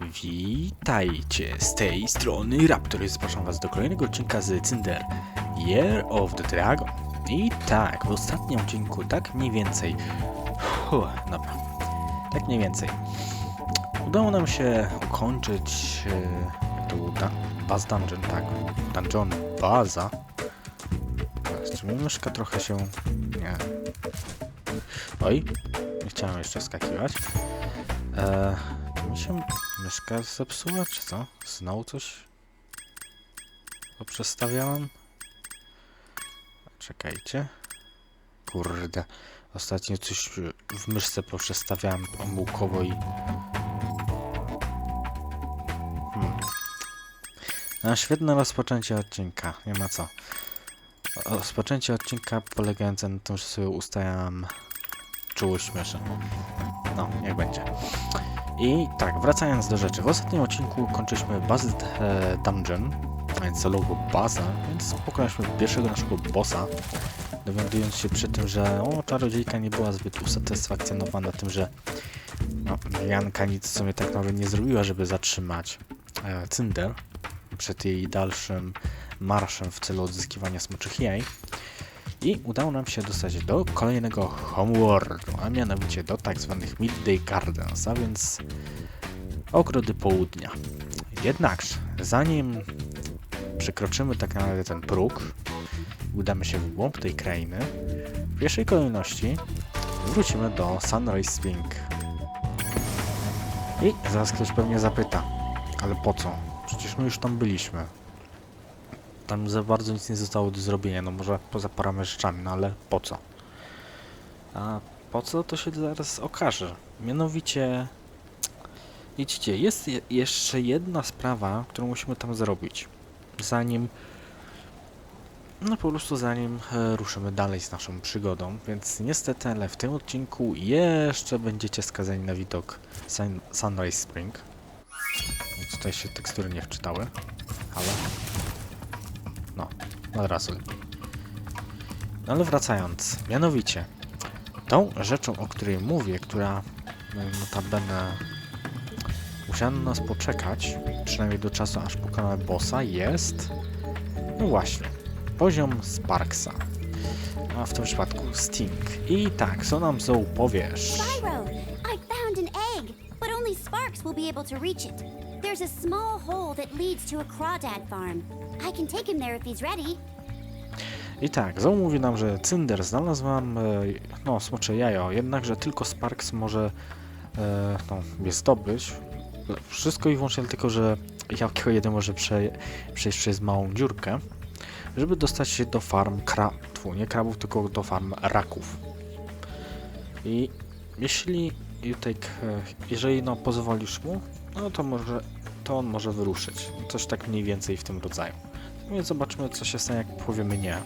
Witajcie z tej strony Raptor. Zapraszam was do kolejnego odcinka z Cinder Year of the Dragon. I tak, w ostatnim odcinku tak mniej więcej. Fuh, dobra. Tak mniej więcej. Udało nam się ukończyć e, tu da, Baz Dungeon, tak. Dungeon Baza. Czy myszka trochę się. Nie. Oj, nie chciałem jeszcze skakiwać. Czy mi się myszka zepsuła, czy co? Znowu coś poprzestawiałem? Czekajcie. Kurde. Ostatnio coś w myszce poprzestawiałem ombułkowo i... Hmm. No, świetne rozpoczęcie odcinka, nie ma co. Rozpoczęcie odcinka polegające na tym, że sobie ustawiam czułość myszy. No, niech będzie. I tak, wracając do rzeczy. W ostatnim odcinku kończyliśmy Buzzed e, Dungeon, więc celowo baza, więc pokonaliśmy pierwszego naszego bossa, dowiadując się przy tym, że o, czarodziejka nie była zbyt usatysfakcjonowana tym, że no, Janka nic w sumie tak naprawdę nie zrobiła, żeby zatrzymać e, przed jej dalszym marszem w celu odzyskiwania smoczych jaj. I udało nam się dostać do kolejnego homeworldu, a mianowicie do tak zwanych Midday Gardens, a więc ogrody południa. Jednakże, zanim przekroczymy tak naprawdę ten próg, udamy się w głąb tej krainy, w pierwszej kolejności wrócimy do Sunrise Spring. I zaraz ktoś pewnie zapyta, ale po co? Przecież my już tam byliśmy. Tam za bardzo nic nie zostało do zrobienia, no może poza paroma rzeczami, no ale po co? A po co to się zaraz okaże. Mianowicie, widzicie, jest je jeszcze jedna sprawa, którą musimy tam zrobić. Zanim, no po prostu zanim e, ruszymy dalej z naszą przygodą, więc niestety, ale w tym odcinku jeszcze będziecie skazani na widok Sun Sunrise Spring. Tutaj się tekstury nie wczytały, ale od razu. No ale wracając, mianowicie, tą rzeczą, o której mówię, która no, notabene musiała na nas poczekać, przynajmniej do czasu, aż pokonamy bossa, jest, no właśnie, poziom Sparksa. A w tym przypadku Sting. I tak, co nam Zoe powiesz? Spyro, I found an egg, but only Sparks will be able to reach it. There's a small hole that leads to a crawdad farm. I can take him there if he's ready. I tak, Zoe mówi nam, że Cinder znalazł wam, e, no, smocze jajo, jednakże tylko Sparks może e, no, je zdobyć. Wszystko i wyłącznie tylko, że jako jeden może prze, przejść przez małą dziurkę, żeby dostać się do farm krabów, nie krabów, tylko do farm raków. I jeśli Jutek, e, jeżeli no pozwolisz mu, no to może, to on może wyruszyć. Coś tak mniej więcej w tym rodzaju. No Więc zobaczmy, co się stanie, jak powiemy nie.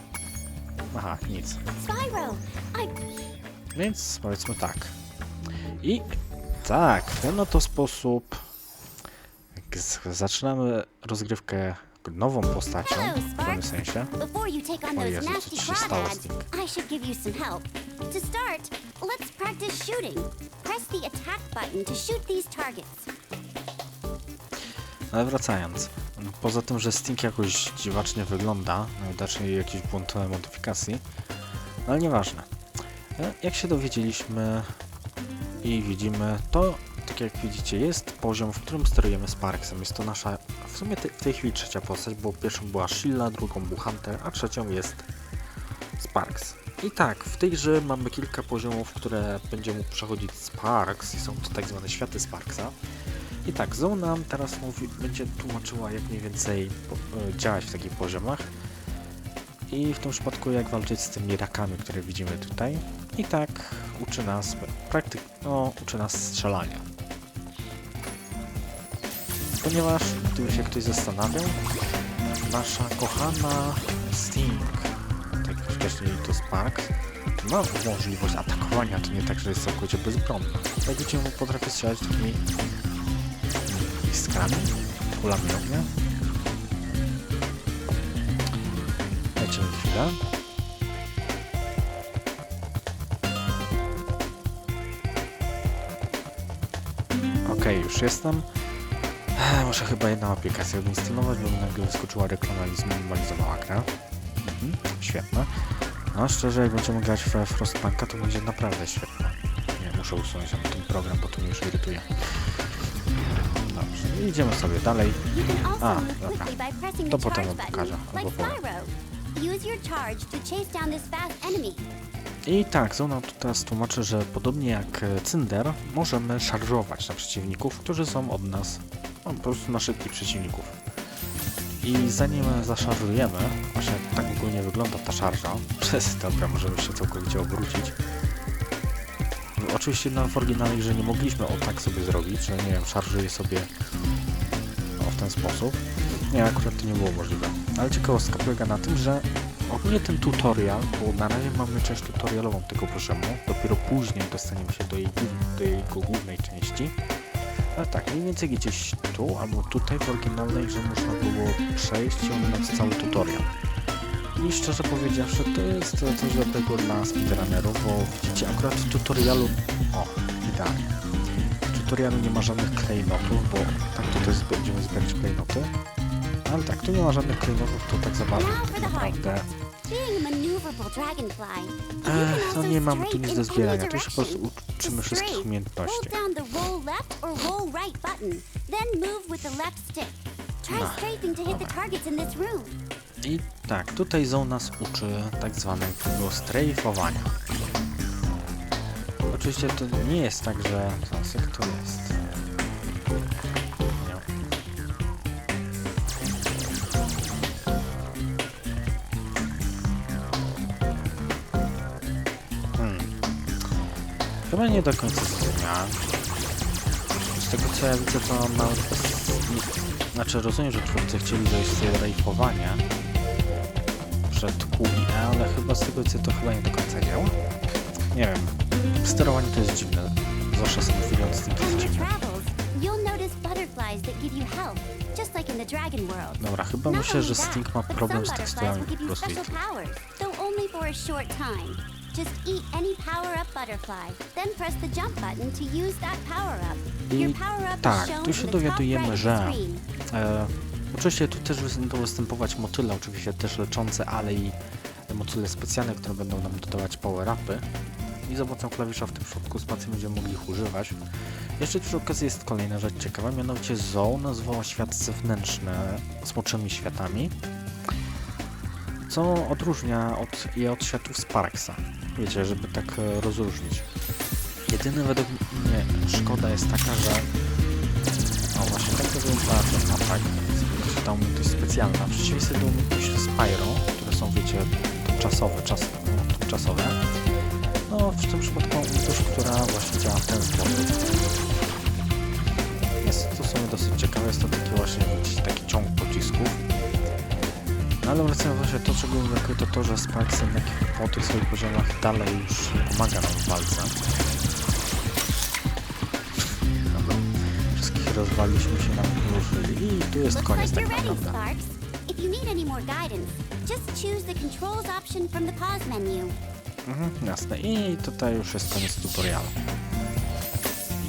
Aha, nic. Więc powiedzmy tak. I tak, w ten oto sposób zaczynamy rozgrywkę nową postacią, w pewnym sensie. O Jezu, co się stało z help. To start, let's practice shooting. Press the attack button to shoot these targets. Ale wracając, poza tym, że Sting jakoś dziwacznie wygląda, najwidoczniej jakiś błąd modyfikacji, no ale nieważne. Jak się dowiedzieliśmy i widzimy, to tak jak widzicie jest poziom, w którym sterujemy Sparksem. Jest to nasza, w sumie te, w tej chwili trzecia postać, bo pierwszą była Shilla, drugą był Hunter, a trzecią jest Sparks. I tak, w tej mamy kilka poziomów, które będzie mógł przechodzić Sparks i są to tak zwane światy Sparksa. I tak, Zoe nam teraz mówi, będzie tłumaczyła jak mniej więcej e, działać w takich poziomach. I w tym przypadku jak walczyć z tymi rakami, które widzimy tutaj. I tak uczy nas praktyk, no, uczy nas strzelania. Ponieważ, gdyby się ktoś zastanawiał, nasza kochana Sting, tak jak wcześniej to Spark, ma możliwość atakowania, to nie tak, że jest całkowicie bezbronna. Jak widzimy, potrafi strzelać takimi iskrami, kulami ognia. Mi chwilę. Okej, już jestem. Muszę chyba jedną aplikację odinstalować, bo nagle wyskoczyła reklama i zminimalizowała grę. Mhm, świetne. No szczerze, jak będziemy grać w Frostpunka, to będzie naprawdę świetne. Nie, muszę usunąć ten program, bo to mnie już irytuje. Idziemy sobie dalej. Move dobra. To potem wam pokażę, albo. I tak, Zona teraz tłumaczy, że podobnie jak e, Cynder, możemy szarżować na przeciwników, którzy są od nas, no, po prostu na szybkich przeciwników. I zanim zaszarżujemy, właśnie tak ogólnie wygląda ta szarża, przez dobra, możemy się całkowicie obrócić. Oczywiście na w oryginalnej grze nie mogliśmy o tak sobie zrobić, że nie wiem, szarżuję sobie ten sposób. Nie, akurat to nie było możliwe. Ale ciekawostka polega na tym, że ogólnie ten tutorial, bo na razie mamy część tutorialową tego poziomu, dopiero później dostaniemy się do, jej, do jego głównej części. Ale tak, mniej więcej gdzieś tu, albo tutaj w oryginalnej grze można było przejść ominąć cały tutorial. I szczerze powiedziawszy, to jest coś dobrego dla speedrunnerów, bo widzicie, akurat w tutorialu... O, idealnie. Tutorialu nie ma żadnych klejnotów, bo tak tutaj zb- będziemy zbierać klejnoty. Ale tak, tu nie ma żadnych klejnotów, to tak za bardzo Now for the hard naprawdę... Ech, no nie mamy tu nic do zbierania, tu się po prostu uczymy To wszystkich umiejętności. No, to. I tak, tutaj Zone nas uczy tak zwanego strajfowania. Oczywiście to nie jest tak, że... Jak to jest? Hmm. Chyba nie do końca zrozumiałem. Z tego co ja widzę, to nie- Znaczy rozumiem, że twórcy chcieli dojść strajfowania, przed QE, ale chyba z tego co to chyba nie do końca działa. Nie wiem. Sterowanie to jest dziwne. Zawsze sobie mówiąc, tym to jest dziwne. Dobra, chyba myślę, że Sting ma problem z will po prostu. Just eat any power-up butterfly, then press the jump button to use that power-up. Your power-up tak, tu się dowiadujemy, że. E, oczywiście tu też będą występować motyle, oczywiście też leczące, ale i motyle specjalne, które będą nam dodawać power-upy. I za pomocą klawisza w tym przypadku spacji będziemy mogli ich używać. Jeszcze przy okazji jest kolejna rzecz ciekawa, mianowicie Zoo nazwała świat zewnętrzny smoczymi światami, co odróżnia od, je od światów Sparksa. Wiecie, żeby tak e, rozróżnić. Jedyny według mnie szkoda jest taka, że o właśnie tak wygląda ten atak. Ta umiejętność specjalna. W przeciwieństwie do umiejętności Spyro, które są wiecie tymczasowe, czas, tymczasowe. No w tym przypadku umiejętność, która właśnie działa w ten sposób. Jest to w sumie dosyć ciekawe, jest to taki właśnie taki ciąg pocisków. No ale wracając właśnie to, czego brakuje, to to, że Sparks jednak po tych swoich poziomach dalej już pomaga nam w walce. Dobra. Wszystkich rozwaliliśmy się nam ruszyli i tu jest koniec tak naprawdę. If you need any more guidance, just choose the controls option from the pause menu. Mhm, jasne. I tutaj już jest koniec tutorialu.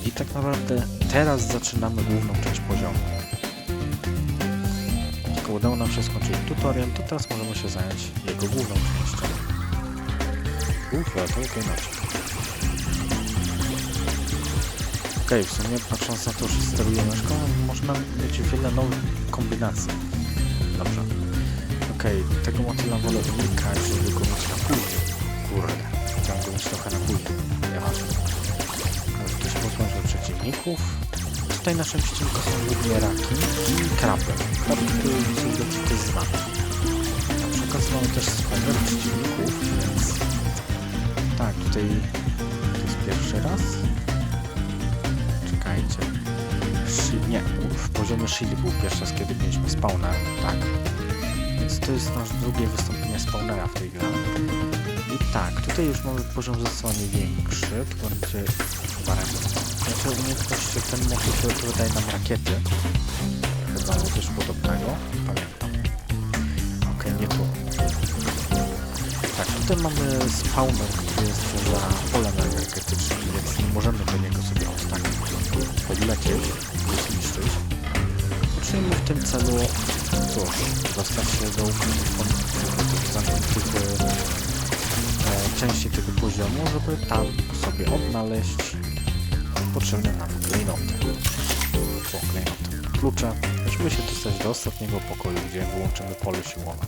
I tak naprawdę teraz zaczynamy główną część poziomu. Tylko udało nam się skończyć tutorial, to teraz możemy się zająć jego główną częścią. Uff, to inaczej. Okej, w sumie patrząc na to, że steruję myszką, można mieć wiele nowych kombinacji. Dobrze. Okej, tego motyla wolę unikać, żeby go mieć na później. Kurde, go mieć trochę na później. Nieważne. Może się pozbędziemy przeciwników. Tutaj naszym przeciwnikiem są głównie raki i kraby. Kraby, które są dobrze znane. Na przykład mamy też spawner przeciwników, więc... Tak, tutaj to jest pierwszy raz. Czekajcie. Shi- nie, w poziomie Shield był pierwszy raz, kiedy mieliśmy spawner, tak. Więc to jest nasz drugie wystąpienie spawnera w tej grze. I tak, tutaj już mamy poziom zdecydowanie większy, to będzie. Znaczy umiejętność, ten motyw to wydaje nam rakiety. Chyba coś podobnego, pamiętam. Okej, nie tu. Tak, tutaj mamy spawner, który jest za polem energetycznym, więc nie możemy do niego sobie od tak podlecieć, zniszczyć. I w tym celu, cóż, dostać się do tych zamkniętych e, części tego poziomu, żeby tam sobie odnaleźć potrzebne nam klejnoty. O, klejnoty. Klucze, żeby się dostać do ostatniego pokoju, gdzie wyłączymy pole siłowe.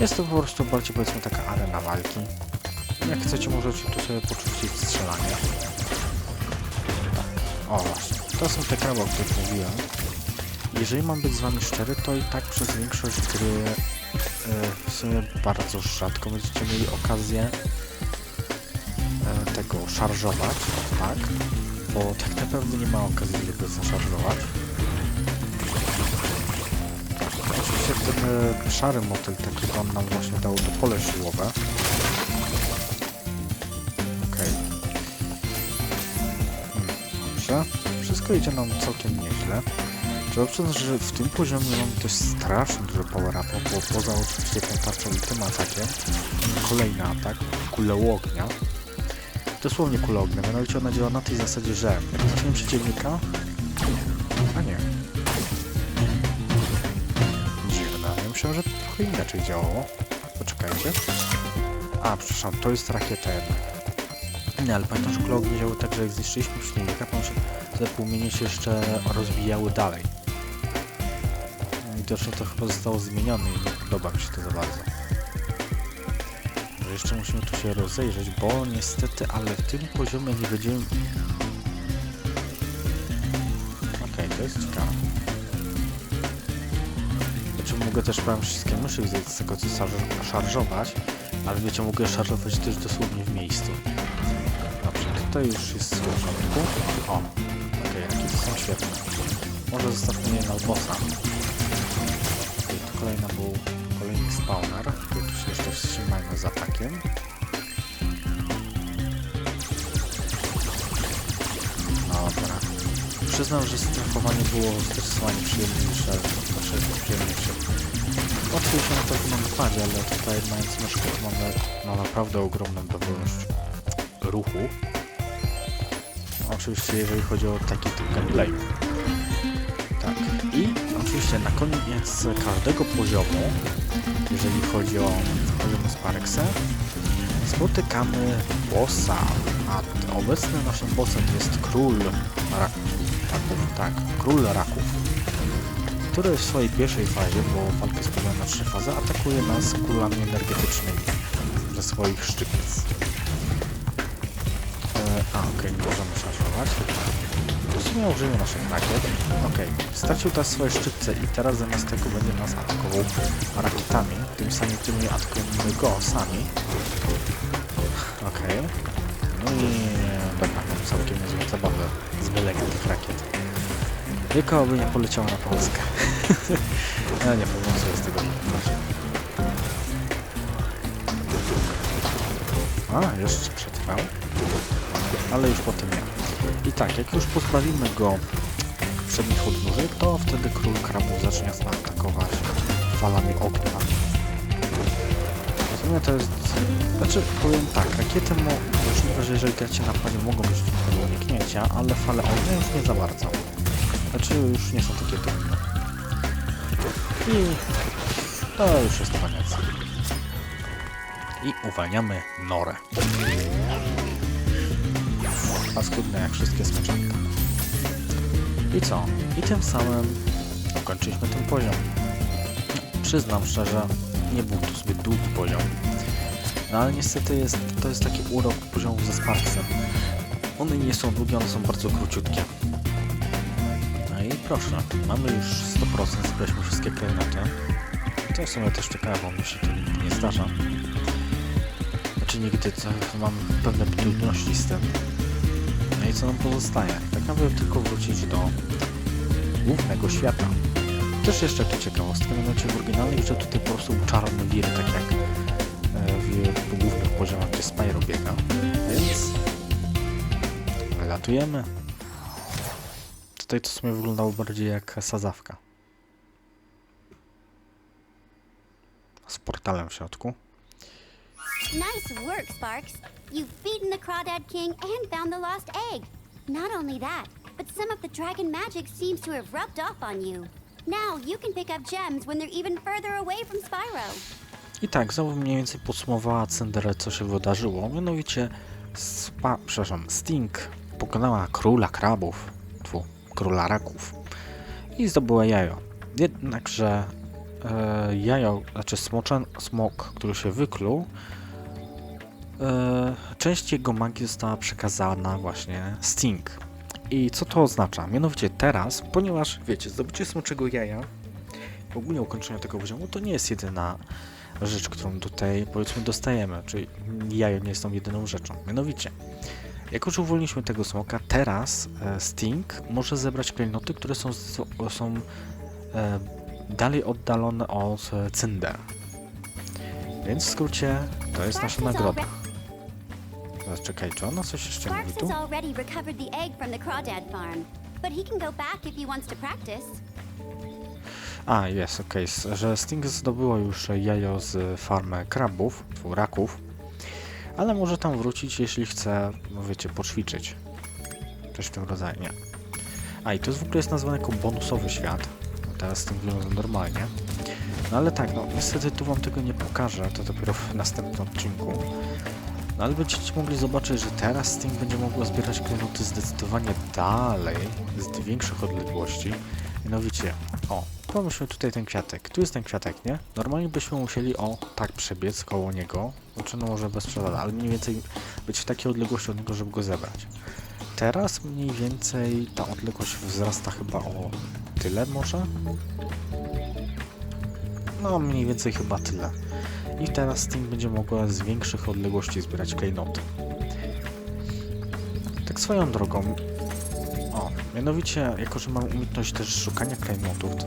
Jest to po prostu bardziej powiedzmy taka arena walki. Jak chcecie możecie tu sobie poczuć strzelanie. O właśnie. To są te kraby, o których mówiłem. Jeżeli mam być z wami szczery, to i tak przez większość gry e, w sumie bardzo rzadko będziecie mieli okazję e, tego szarżować, tak? Bo tak naprawdę nie ma okazji, żeby zaszarżować. Oczywiście ten e, szary motyl, taki on nam właśnie dał to pole siłowe. Okej. Hmm, Dobrze. Wszystko idzie nam całkiem nieźle. Trzeba przyznać, że w tym poziomie mam też strasznie dużo power upu, bo poza oczywiście tą tarczą i tym atakiem, kolejny atak, kule ognia. Dosłownie kule ognia, mianowicie ona działa na tej zasadzie, że jak trafiłem przeciwnika, a nie, dziwne, ja myślałem, że trochę inaczej działało. Poczekajcie. A, przepraszam, to jest rakieta jednak. Nie, ale pamiętam, że kule ognia działały tak, że jak zniszczyliśmy przeciwnika, to się te płomienie się jeszcze rozwijały dalej. Widocznie to chyba zostało zmienione i nie podoba mi się to za bardzo. Jeszcze musimy tu się rozejrzeć, bo niestety, ale w tym poziomie nie będziemy... Okej, to jest ciekawe. Znaczy mogę też powiem wszystkie myszy z tego co szar- szarżować, ale wiecie, mogę szarżować też dosłownie w miejscu. Dobrze, tutaj już jest w. O, okej, rakiety są świetne. Może zostawmy je na bossa. Kolejna był kolejny spawner. Tu się jeszcze wstrzymajmy z atakiem. Dobra. Przyznam, że strefowanie było zdecydowanie przyjemniejsze, znaczy przyjemniejsze. Oczywiście na pewno mamy padzie, ale tutaj mając myszkę mamy no, naprawdę ogromną dowolność ruchu. Oczywiście jeżeli chodzi o taki typ gameplayu. Oczywiście na koniec każdego poziomu, jeżeli chodzi o poziom Sparksa, spotykamy bossa, a obecnym naszym bossem jest król raków. Tak, król raków, który w swojej pierwszej fazie, bo jest podzielona na trzy fazy, atakuje nas kulami energetycznymi ze swoich szczypiec. E, a, okej, nie możemy szarżować. W sumie użyjmy naszych rakiet. Okej, stracił teraz swoje szczypce i teraz zamiast tego będzie nas atakował rakietami. Tym samym tymi atakujemy go sami. Okej. No i dobra, mam całkiem niezłą zabawę z wylegiem tych rakiet. Tylko aby nie poleciała na Polskę. ja nie pomogę sobie z tego. A, jeszcze przetrwał. Ale już potem nie. I tak, jak już pozbawimy go przednich odnóży, to wtedy król krabów zacznie nas atakować falami ognia. W sumie to jest... Znaczy, powiem tak, rakiety mo... możliwe, że jeżeli gracie na padzie mogą być do uniknięcia, ale fale ognia już nie za bardzo. Znaczy, już nie są takie trudne. I to już jest koniec. I uwalniamy norę. Paskudne jak wszystkie smaczanka. I co? I tym samym ukończyliśmy ten poziom. Przyznam szczerze, nie był to zbyt długi poziom. No ale niestety jest, to jest taki urok poziomów ze Sparksem. One nie są długie, one są bardzo króciutkie. No i proszę, mamy już 100%, zebraliśmy wszystkie klejnoty. To w sumie też ciekawe, bo mi się to nie zdarza. Znaczy nigdy to mam pewne trudności z tym. No i co nam pozostaje? Tak naprawdę tylko wrócić do głównego świata. Też jeszcze tu ciekawostka, mianowicie w oryginalnej grze tutaj po prostu był czarny wir, tak jak e, w głównych poziomach, gdzie Spyro biega. Więc latujemy. Tutaj to w sumie wyglądało bardziej jak sadzawka. Z portalem w środku. Nice work, Sparks. You've beaten the Crawdad King and found the lost egg. Not only that, but some of the dragon magic seems to have rubbed off on you. Now you can pick up gems when they're even further away from Spyro. I tak, znowu mniej więcej podsumowała Cinderella, co się wydarzyło. Mianowicie, spa, przepraszam, Sting pokonała króla krabów, tfu, króla raków i zdobyła jajo. Jednakże e, jajo, znaczy smok, który się wykluł, część jego magii została przekazana właśnie Sting. I co to oznacza? Mianowicie teraz, ponieważ wiecie, zdobycie smoczego jaja, ogólnie ukończenie tego poziomu, to nie jest jedyna rzecz, którą tutaj powiedzmy dostajemy, czyli jajo nie jest tą jedyną rzeczą. Mianowicie, jako że uwolniliśmy tego smoka, teraz e, Sting może zebrać klejnoty, które są, są e, dalej oddalone od e, Cinder. Więc w skrócie to jest nasza nagroda. Teraz czekaj, czy ona coś jeszcze mówi Sparks tu? has already recovered the egg from the Crawdad farm, but he can go back if he wants to practice. A, jest, okej, s- że Sting zdobyło już jajo z farmy krabów, tfu, raków, ale może tam wrócić, jeśli chce, no wiecie, poćwiczyć. Coś w tym rodzaju, nie. A, i to jest w ogóle jest nazwane jako bonusowy świat. No teraz z tym wygląda normalnie. No ale tak, no niestety tu wam tego nie pokażę, to dopiero w następnym odcinku. No ale będziecie mogli zobaczyć, że teraz Sting będzie mogła zbierać klejnoty zdecydowanie dalej, z większych odległości. Mianowicie, o, pomyślmy tutaj ten kwiatek. Tu jest ten kwiatek, nie? Normalnie byśmy musieli, o, tak przebiec koło niego. Znaczy, no może bez przesady, ale mniej więcej być w takiej odległości od niego, żeby go zebrać. Teraz mniej więcej ta odległość wzrasta chyba o tyle może? No, mniej więcej chyba tyle. I teraz Sting będzie mogła z większych odległości zbierać klejnoty. Tak swoją drogą, o, mianowicie, jako że mam umiejętność też szukania klejnotów, to,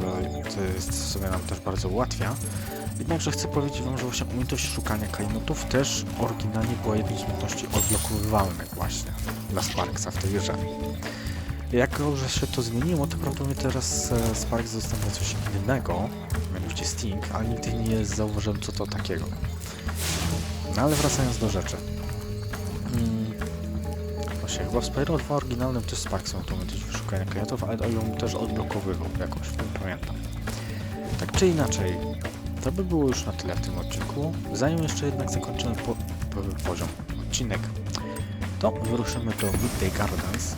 to jest sobie nam też bardzo ułatwia. Jednakże chcę powiedzieć wam, że właśnie umiejętność szukania klejnotów też oryginalnie była jedną z umiejętności odblokowywalnych właśnie dla Sparksa w tej grze. Jako, że się to zmieniło, to prawdopodobnie teraz e, Sparks dostanie coś innego, mianowicie Sting, ale nigdy nie zauważyłem co to takiego. No ale wracając do rzeczy. Mm, Właśnie, chyba w Spyro 2 oryginalnym też miał tą umiejętność wyszukania klientów, ale ją też odblokowywał jakoś, nie pamiętam. Tak czy inaczej, to by było już na tyle w tym odcinku. Zanim jeszcze jednak zakończymy po, po, poziom odcinek, to wyruszymy do Midday Gardens.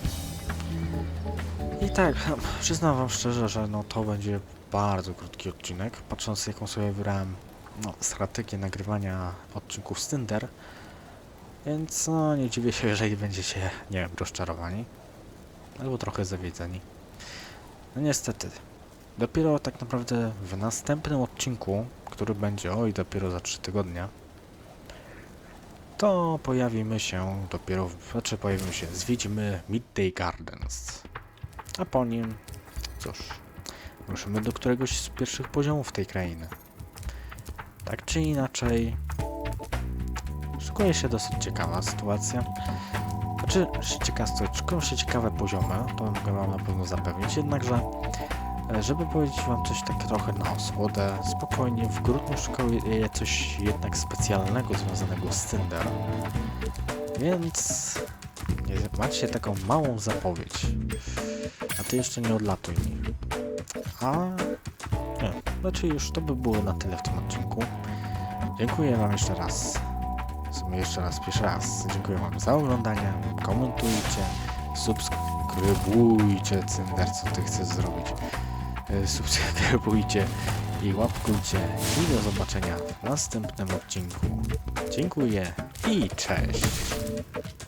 I tak, przyznam wam szczerze, że no to będzie bardzo krótki odcinek, patrząc jaką sobie wybrałem no, strategię nagrywania odcinków z Tinder. Więc no, nie dziwię się, jeżeli będziecie, nie wiem, rozczarowani. Albo trochę zawiedzeni. No niestety. Dopiero tak naprawdę w następnym odcinku, który będzie, oj, dopiero za 3 tygodnie, to pojawimy się dopiero, znaczy pojawimy się, zwiedzimy Midday Gardens. A po nim, cóż, ruszymy do któregoś z pierwszych poziomów tej krainy. Tak czy inaczej, szykuje się dosyć ciekawa sytuacja. Znaczy, ciekawa sytuacja, szykują się ciekawe poziomy, to mogę wam na pewno zapewnić, jednakże e, żeby powiedzieć wam coś tak trochę na osłodę, spokojnie, w grudniu szykuje coś jednak specjalnego związanego z Cinder. Więc macie taką małą zapowiedź. A ty jeszcze nie odlatuj. A nie, znaczy już to by było na tyle w tym odcinku. Dziękuję wam jeszcze raz. W sumie jeszcze raz, pierwszy raz. Dziękuję wam za oglądanie. Komentujcie, subskrybujcie, Cynder, co ty chcesz zrobić. E, Subskrybujcie i łapkujcie. I do zobaczenia w następnym odcinku. Dziękuję i cześć.